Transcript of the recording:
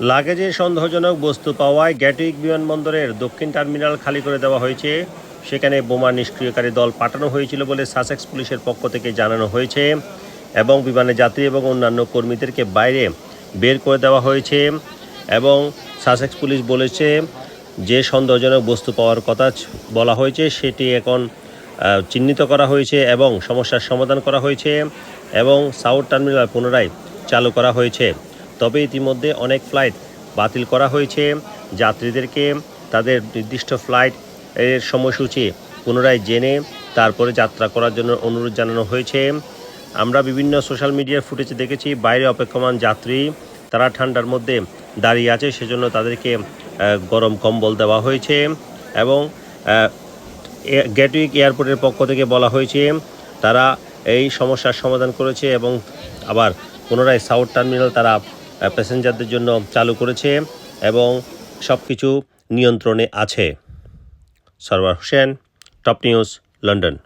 লাগেজে সন্দেহজনক বস্তু পাওয়ায় গ্যাটুইক বিমানবন্দরের দক্ষিণ টার্মিনাল খালি করে দেওয়া হয়েছে। সেখানে বোমা নিষ্ক্রিয়কারী দল পাঠানো হয়েছিল বলে সাসেক্স পুলিশের পক্ষ থেকে জানানো হয়েছে এবং বিমানে যাত্রী এবং অন্যান্য কর্মীদেরকে বাইরে বের করে দেওয়া হয়েছে এবং সাসেক্স পুলিশ বলেছে যে সন্দেহজনক বস্তু পাওয়ার কথা বলা হয়েছে, সেটি এখন চিহ্নিত করা হয়েছে এবং সমস্যার সমাধান করা হয়েছে এবং সাউথ টার্মিনাল পুনরায় চালু করা হয়েছে। তবে ইতিমধ্যে অনেক ফ্লাইট বাতিল করা হয়েছে। যাত্রীদেরকে তাদের নির্দিষ্ট ফ্লাইট এর সময়সূচি পুনরায় জেনে তারপরে যাত্রা করার জন্য অনুরোধ জানানো হয়েছে। আমরা বিভিন্ন সোশ্যাল মিডিয়ার ফুটেজে দেখেছি, বাইরে অপেক্ষমান যাত্রী তারা ঠান্ডার মধ্যে দাঁড়িয়ে আছে, সেজন্য তাদেরকে গরম কম্বল দেওয়া হয়েছে এবং গেটউইক এয়ারপোর্টের পক্ষ থেকে বলা হয়েছে, তারা এই সমস্যার সমাধান করেছে এবং আবার পুনরায় সাউথ টার্মিনাল তারা প্যাসেঞ্জারদের জন্য চালু করেছে এবং সব কিছু নিয়ন্ত্রণে আছে। Sarwar Hossain top news London.